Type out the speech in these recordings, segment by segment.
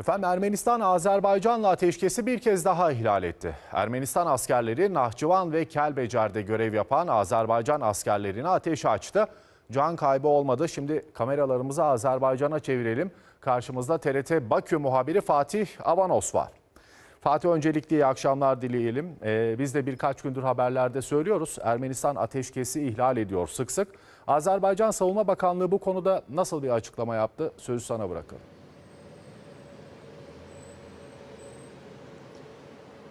Efendim Ermenistan Azerbaycan'la ateşkesi bir kez daha ihlal etti. Ermenistan askerleri Nahçıvan ve Kelbecer'de görev yapan Azerbaycan askerlerine ateş açtı. Can kaybı olmadı. Şimdi kameralarımızı Azerbaycan'a çevirelim. Karşımızda TRT Bakü muhabiri Fatih Avanos var. Fatih öncelikle iyi akşamlar dileyelim. Ee, biz de birkaç gündür haberlerde söylüyoruz. Ermenistan ateşkesi ihlal ediyor sık sık. Azerbaycan Savunma Bakanlığı bu konuda nasıl bir açıklama yaptı? Sözü sana bırakalım.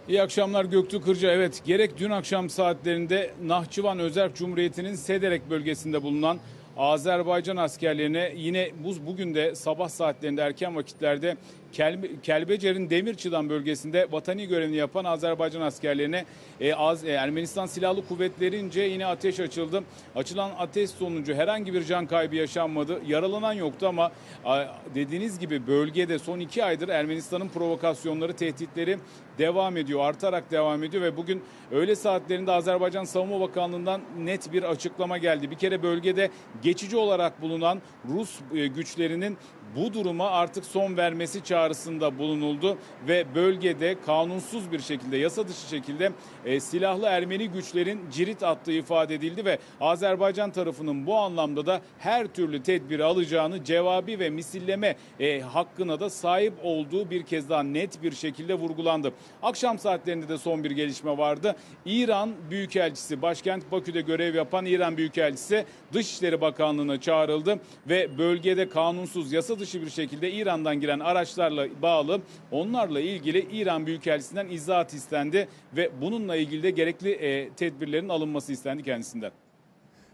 İyi akşamlar Göktuğ Kırca. Evet gerek dün akşam saatlerinde Nahçıvan Özerk Cumhuriyeti'nin Sederek bölgesinde bulunan Azerbaycan askerlerine yine bu bugün de sabah saatlerinde erken vakitlerde Kel- Kelbecer'in Demirçıdan bölgesinde vatani görevini yapan Azerbaycan askerlerine e, Az- e, Ermenistan Silahlı Kuvvetlerince yine ateş açıldı. Açılan ateş sonucu herhangi bir can kaybı yaşanmadı. Yaralanan yoktu ama a, dediğiniz gibi bölgede son iki aydır Ermenistan'ın provokasyonları, tehditleri devam ediyor. Artarak devam ediyor ve bugün öğle saatlerinde Azerbaycan Savunma Bakanlığı'ndan net bir açıklama geldi. Bir kere bölgede geçici olarak bulunan Rus e, güçlerinin bu duruma artık son vermesi çağrısında bulunuldu ve bölgede kanunsuz bir şekilde yasa dışı şekilde e, silahlı Ermeni güçlerin cirit attığı ifade edildi ve Azerbaycan tarafının bu anlamda da her türlü tedbiri alacağını cevabi ve misilleme e, hakkına da sahip olduğu bir kez daha net bir şekilde vurgulandı. Akşam saatlerinde de son bir gelişme vardı. İran Büyükelçisi başkent Bakü'de görev yapan İran Büyükelçisi Dışişleri Bakanlığı'na çağrıldı ve bölgede kanunsuz yasa dışı bir şekilde İran'dan giren araçlarla bağlı onlarla ilgili İran Büyükelçisi'nden izahat istendi ve bununla ilgili de gerekli e, tedbirlerin alınması istendi kendisinden.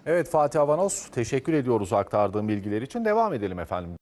Evet Fatih Avanos teşekkür ediyoruz aktardığım bilgiler için. Devam edelim efendim.